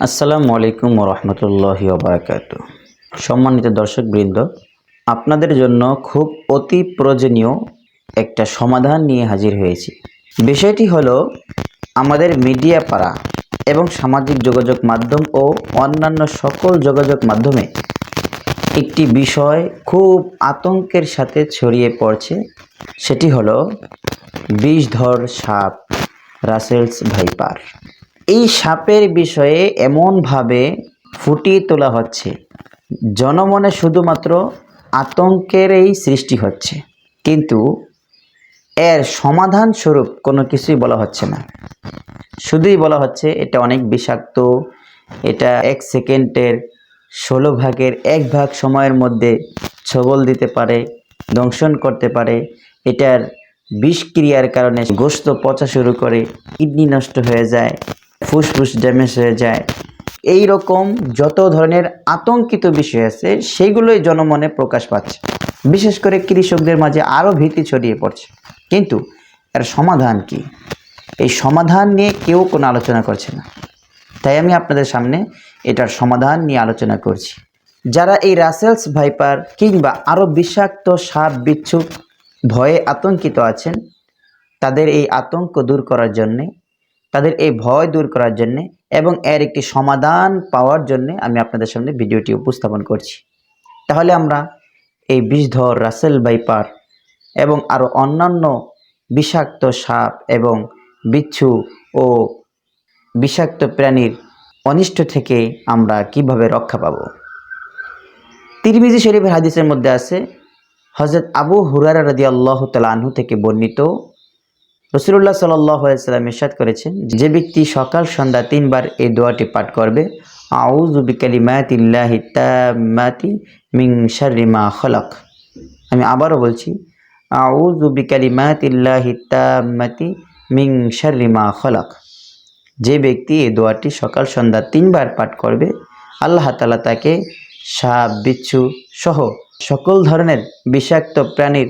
আসসালামু আলাইকুম রহমতুল্লাহ বারাকাত সম্মানিত দর্শকবৃন্দ, আপনাদের জন্য খুব অতি প্রয়োজনীয় একটা সমাধান নিয়ে হাজির হয়েছি। বিষয়টি হলো আমাদের মিডিয়া পাড়া এবং সামাজিক যোগাযোগ মাধ্যম ও অন্যান্য সকল যোগাযোগ মাধ্যমে একটি বিষয় খুব আতঙ্কের সাথে ছড়িয়ে পড়ছে, সেটি হলো বিষধর সাপ, রাসেলস ভাইপার। এই সাপের বিষয়ে এমনভাবে ফুটিয়ে তোলা হচ্ছে, জনমনে শুধুমাত্র আতঙ্কেরই সৃষ্টি হচ্ছে। কিন্তু এর সমাধান স্বরূপ কোনো কিছুই বলা হচ্ছে না। শুধুই বলা হচ্ছে, এটা অনেক বিষাক্ত, এটা এক সেকেন্ডের ষোলো ভাগের এক ভাগ সময়ের মধ্যে ছবল দিতে পারে, দংশন করতে পারে, এটার বিষক্রিয়ার কারণে গোস্ত পচা শুরু করে, কিডনি নষ্ট হয়ে যায় ফুসফুস ড্যামেজ হয়ে যায়। এই রকম যত ধরনের আতঙ্কিত বিষয় আছে, সেগুলোই জনমনে প্রকাশ পাচ্ছে। বিশেষ করে কৃষকদের মাঝে আরও ভীতি ছড়িয়ে পড়ছে। কিন্তু এর সমাধান কি? এই সমাধান নিয়ে কেউ কোনো আলোচনা করছে না। তাই আমি আপনাদের সামনে এটার সমাধান নিয়ে আলোচনা করছি। যারা এই রাসেলস ভাইপার কিংবা আরও বিষাক্ত সাপ বিচ্ছুক ভয়ে আতঙ্কিত আছেন, তাদের এই আতঙ্ক দূর করার জন্যে তাদের এই ভয় দূর করার জন্যে এবং এর একটি সমাধান পাওয়ার জন্যে আমি আপনাদের সামনে ভিডিওটি উপস্থাপন করছি। তাহলে আমরা এই বিষধর রাসেল বাইপার এবং আরও অন্যান্য বিষাক্ত সাপ এবং বিচ্ছু ও বিষাক্ত প্রাণীর অনিষ্ট থেকে আমরা কীভাবে রক্ষা পাব? তিরমিজি শরীফের হাদিসের মধ্যে আছে হজরত আবু হুরারা রাদি আল্লাহ আনহু থেকে বর্ণিত রসুল্লাহ সাল্লাম ইরশাদ করেছেন, যে ব্যক্তি সকাল, সন্ধ্যা তিনবার এই দোয়াটি পাঠ করবে শাররি মা খলাক। আমি আবারও বলছি শাররি মা খলাক। যে ব্যক্তি এই দোয়াটি সকাল, সন্ধ্যা তিনবার পাঠ করবে, আল্লাহ তালা তাকে সাপ বিচ্ছু সহ সকল ধরনের বিষাক্ত প্রাণীর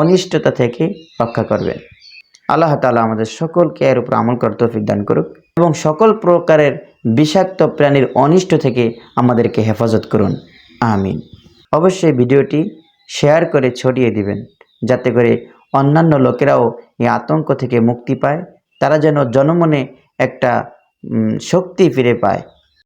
অনিষ্টতা থেকে রক্ষা করবেন। আল্লাহ তালা আমাদের সকলকে এর উপর আমল করতে তৌফিক দান করুক এবং সকল প্রকারের বিষাক্ত প্রাণীর অনিষ্ট থেকে আমাদেরকে হেফাজত করুন। আমিন। অবশ্যই ভিডিওটি শেয়ার করে ছড়িয়ে দিবেন, যাতে করে অন্যান্য লোকেরাও এই আতঙ্ক থেকে মুক্তি পায়, তারা যেন জনমনে একটা শক্তি ফিরে পায়।